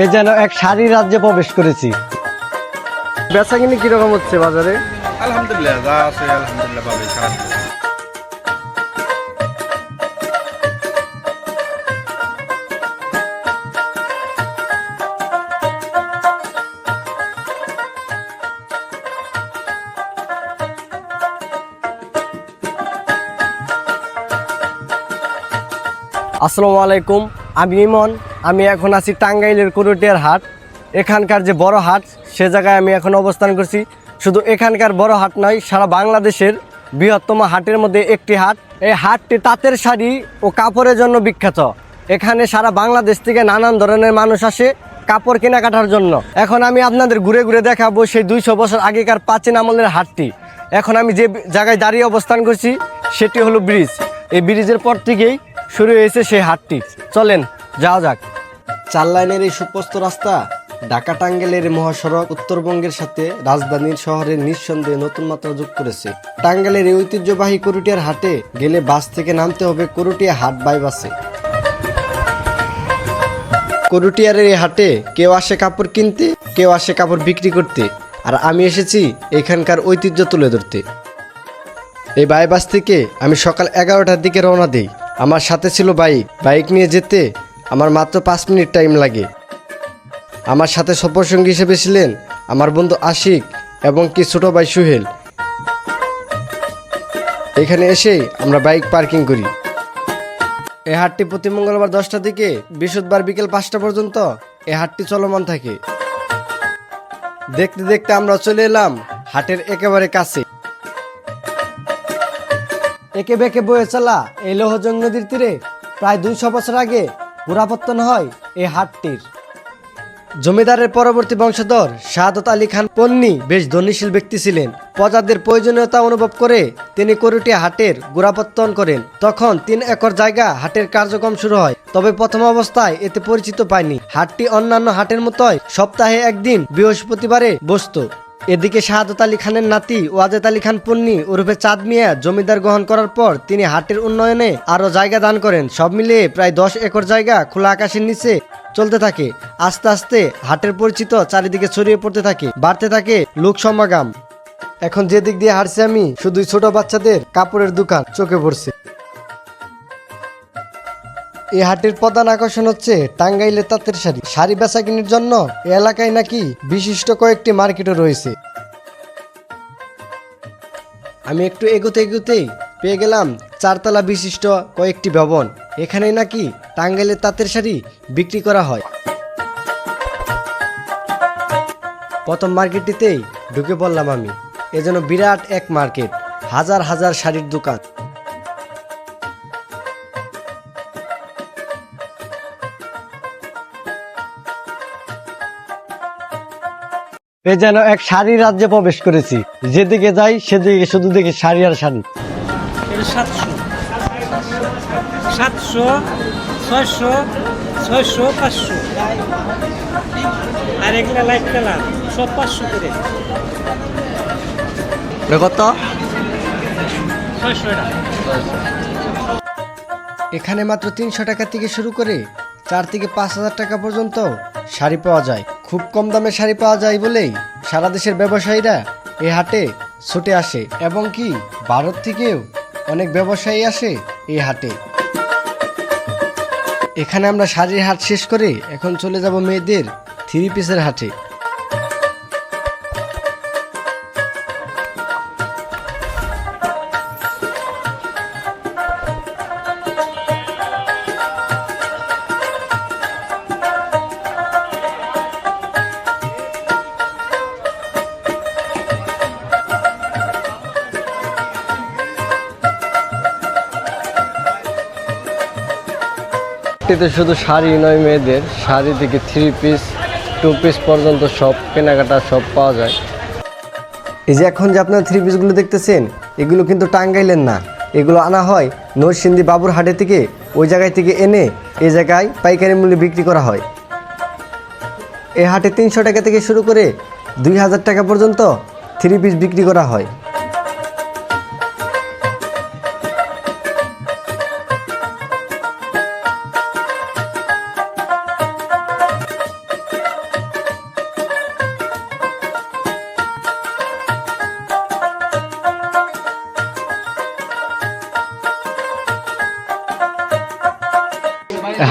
এ যেন এক শাড়ি রাজ্যে প্রবেশ করেছি। বেচা কিনি কীরকম হচ্ছে বাজারে? আলহামদুলিল্লাহ যা আছে আলহামদুলিল্লাহ ভালোই খারাপ আসসালামু আলাইকুম। আমি ইমন, আমি এখন আছি টাঙ্গাইলের কুরুটিয়ার হাট। এখানকার যে বড় হাট, সে জায়গায় আমি এখন অবস্থান করছি। শুধু এখানকার বড় হাট নয়, সারা বাংলাদেশের বৃহত্তম হাটের মধ্যে একটি হাট। এই হাটটি তাঁতের শাড়ি ও কাপড়ের জন্য বিখ্যাত। এখানে সারা বাংলাদেশ থেকে নানান ধরনের মানুষ আসে কাপড় কেনাকাটার জন্য। এখন আমি আপনাদের ঘুরে ঘুরে দেখাবো সেই দুইশো বছর আগেকার প্রাচীন আমলের হাটটি। এখন আমি যে জায়গায় দাঁড়িয়ে অবস্থান করছি, সেটি হলো ব্রিজ। এই ব্রিজের পর থেকেই শুরু হয়েছে সেই হাটটি। চলেন, যাওয়া যাক। চার লাইনের এই সুপ্রস্ত রাস্তা ঢাকা টাঙ্গাইলের এই মহাসড়ক উত্তরবঙ্গের সাথে রাজধানীর শহরের নিঃসন্দেহে নতুন মাত্রা যোগ করেছে। টাঙ্গাইলের এই ঐতিহ্যবাহী করুটিয়ার হাটে গেলে বাস থেকে নামতে হবে করুটিয়া হাট বাই বাসে করুটিয়ারের এই হাটে কেউ আসে কাপড় কিনতে, কেউ আসে কাপড় বিক্রি করতে, আর আমি এসেছি এখানকার ঐতিহ্য তুলে ধরতে। এই বাইবাস থেকে আমি সকাল এগারোটার দিকে রওনা দিই। আমার সাথে ছিল বাইক। বাইক নিয়ে যেতে আমার মাত্র পাঁচ মিনিট টাইম লাগে। আমার সাথে সফরসঙ্গী হিসেবে ছিলেন আমার বন্ধু আশিক এবং কি ছোট ভাই সুহেল। এখানে এসেই আমরা বাইক পার্কিং করি। এই হাটটি প্রতি মঙ্গলবার দশটা থেকে বৃহস্পতিবার বিকেল পাঁচটা পর্যন্ত এই হাটটি চলমান থাকে। দেখতে দেখতে আমরা চলে এলাম হাটের একেবারে কাছে। একে বেঁকে বয়ে চলা এই লোহজং নদীর তীরে প্রায় দুইশো বছর আগে পুরাপত্তন হয় এই হাটটির। জমিদারের পরবর্তী বংশধর শাহাদত আলী খান পন্নী বেশ ধনীশীল ব্যক্তি ছিলেন। প্রজাদের প্রয়োজনীয়তা অনুভব করে তিনি করুটিয়া হাটের গোড়াপত্তন করেন। তখন তিন একর জায়গা হাটের কার্যক্রম শুরু হয়, তবে প্রথম অবস্থায় এতে পরিচিত পায়নি। হাটটি অন্যান্য হাটের মতোই সপ্তাহে একদিন বৃহস্পতিবারে বসতো। এদিকে শাহাদত আলী খানের নাতি ওয়াজেদ আলী খান পন্নী ওরফে চাঁদ মিয়া জমিদার গ্রহণ করার পর তিনি হাটের উন্নয়নে আরও জায়গা দান করেন। সব মিলিয়ে প্রায় দশ একর জায়গা খোলা আকাশের নিচে চলতে থাকে। আস্তে আস্তে হাটের পরিচিত চারিদিকে ছড়িয়ে পড়তে থাকে, বাড়তে থাকে লোক সমাগম। এখন যে দিক দিয়ে হাঁটছি আমি, শুধুই ছোট বাচ্চাদের কাপড়ের দোকান চোখে পড়ছে। এই হাটের প্রধান আকর্ষণ হচ্ছে টাঙ্গাইলের তাঁতের শাড়ি। শাড়ি বেচা কিনির জন্য এলাকায় নাকি বিশিষ্ট কয়েকটি মার্কেটও রয়েছে। আমি একটু এগোতে এগোতেই পেয়ে গেলাম চারতলা বিশিষ্ট কয়েকটি ভবন। এখানে নাকি টাঙ্গাইলের তাঁতের শাড়ি বিক্রি করা হয়। প্রথম মার্কেটটিতেই ঢুকে পড়লাম আমি। এজন্য বিরাট এক মার্কেট, হাজার হাজার শাড়ির দোকান। এ যেন এক শাড়ি রাজ্যে প্রবেশ করেছি। যেদিকে যাই সেদিকে শুধু দেখি শাড়ি আর শাড়ি। সাতশো। সাতশো ছয়শো ছয়শো পাঁচশো। আর এগুলা লাইট কালার সব পাঁচশো করে। কত? ছয়শো এখানে মাত্র তিনশো টাকা থেকে শুরু করে চার থেকে পাঁচ হাজার টাকা পর্যন্ত শাড়ি পাওয়া যায়। খুব কম দামে শাড়ি পাওয়া যায় বলেই সারা দেশের ব্যবসায়ীরা এ হাটে ছুটে আসে এবং কি ভারত থেকেও অনেক ব্যবসায়ী আসে এই হাটে। এখানে আমরা শাড়ির হাট শেষ করে এখন চলে যাব মেয়েদের থ্রি পিসের হাটে। এতে শুধু শাড়ি নয় মেয়েদের, শাড়ি থেকে থ্রি পিস টু পিস পর্যন্ত সব কেনাকাটা সব পাওয়া যায়। এই যে এখন যে আপনারা থ্রি পিসগুলো দেখতেছেন, এগুলো কিন্তু টাঙ্গাইলেন না। এগুলো আনা হয় নরসিংদী বাবুর হাটে থেকে, ওই জায়গায় থেকে এনে এই জায়গায় পাইকারি মূল্যে বিক্রি করা হয়। এই হাটে তিনশো টাকা থেকে শুরু করে দুই হাজার টাকা পর্যন্ত থ্রি পিস বিক্রি করা হয়।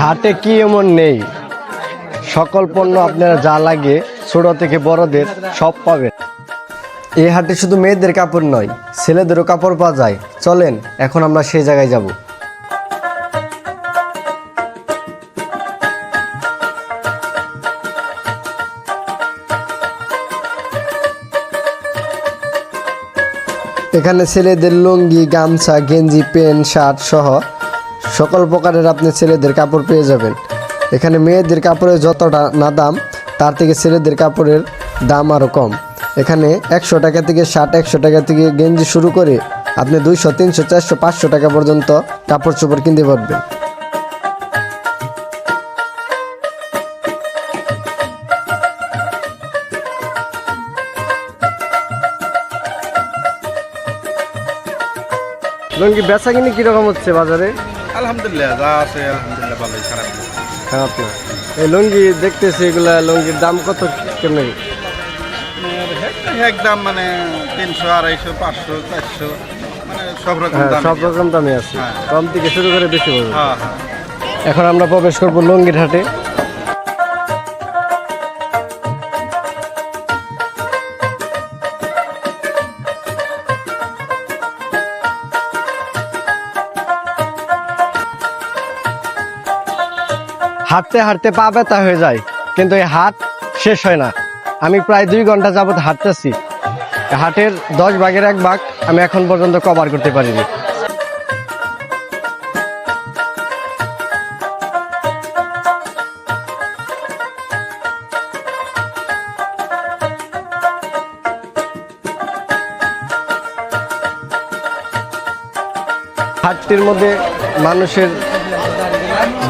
হাটে কি এমন নেই? সকল পণ্য আপনারা যা লাগে, ছোট থেকে বড়দের সব পাবেন। এই হাটে শুধু মেয়েদের কাপড় নয়, ছেলেদেরও কাপড় পাওয়া যায়। চলেন, এখন আমরা সেই জায়গায় যাব। এখানে ছেলেদের লুঙ্গি, গামছা, গেঞ্জি, প্যান্ট, শার্ট সহ সকল প্রকারের আপনি ছেলেদের কাপড় পেয়ে যাবেন। এখানে মেয়েদের কাপড়ের যতটা না দাম, তার থেকে ছেলেদের কাপড়ের দাম আরও কম। এখানে একশো টাকা থেকে ষাট, একশো টাকা থেকে গেঞ্জি শুরু করে আপনি দুইশো, তিনশো, চারশো, পাঁচশো টাকা পর্যন্ত কাপড় চোপড় কিনতে পারবেন। বেচা কিনি কীরকম হচ্ছে বাজারে? আলহামদুলিল্লাহ যা আছে আলহামদুলিল্লাহ ভালোই খারাপ খারাপ না। এই লুঙ্গি দেখতেছি এগুলা লুঙ্গির দাম কত কেমন? এক দাম মানে তিনশো আড়াইশো পাঁচশো চারশো মানে সব রকম হ্যাঁ সব রকম দামে আছে। হ্যাঁ। কম থেকে শুরু করে বেশি হ্যাঁ। এখন আমরা প্রবেশ করব লুঙ্গির হাটে। হাঁটতে হাঁটতে পা ব্যথা হয়ে যায়, কিন্তু এই হাট শেষ হয় না। আমি প্রায় দুই ঘণ্টা যাবত হাঁটতেছি। হাটের দশ ভাগের এক ভাগ আমি এখন পর্যন্ত কভার করতে পারিনি। হাটটির মধ্যে মানুষের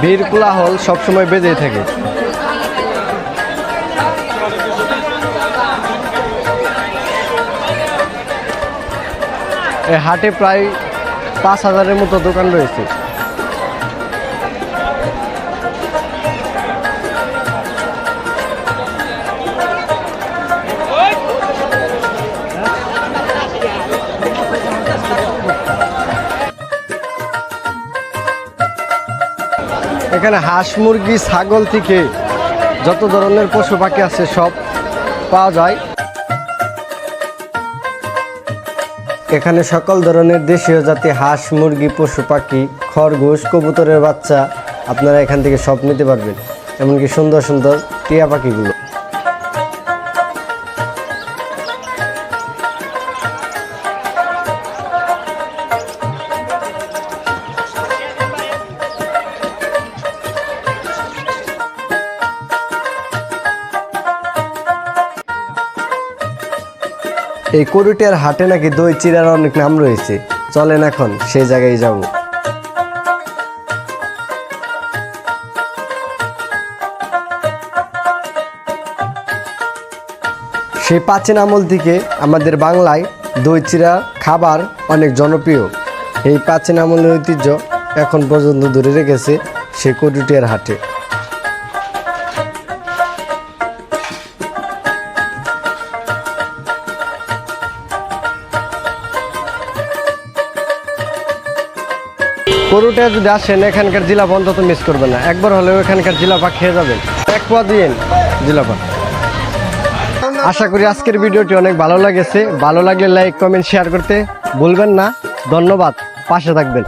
ভিড় কোলাহল সবসময় বেজেই থাকে। এই হাটে প্রায় পাঁচ হাজারের মতো দোকান রয়েছে। এখানে হাঁস, মুরগি, ছাগল থেকে যত ধরনের পশু পাখি আছে সব পাওয়া যায়। এখানে সকল ধরনের দেশীয় জাতি হাঁস, মুরগি, পশু পাখি, খরগোশ, কবুতরের বাচ্চা আপনারা এখান থেকে সব নিতে পারবেন। এমনকি সুন্দর সুন্দর টিয়া পাখিগুলো। এই করুটিয়ার হাটে নাকি দই চিরার অনেক নাম রয়েছে। চলেন এখন সেই জায়গায় যাব। সেই প্রাচীন আমল থেকে আমাদের বাংলায় দই চিরা খাবার অনেক জনপ্রিয়। এই প্রাচীন আমলের ঐতিহ্য এখন পর্যন্ত ধরে রেখেছে সেই করুটিয়ার হাটে। গরুটা যদি আসেন, এখানকার জিলাপা অন্তত মিস করবেন না। একবার হলেও এখানকার জিলাপা খেয়ে যাবেন। এক পোয়া দিয়েন জিলাপা আশা করি আজকের ভিডিওটি অনেক ভালো লাগেছে। ভালো লাগলে লাইক কমেন্ট শেয়ার করতে ভুলবেন না। ধন্যবাদ। পাশে থাকবেন।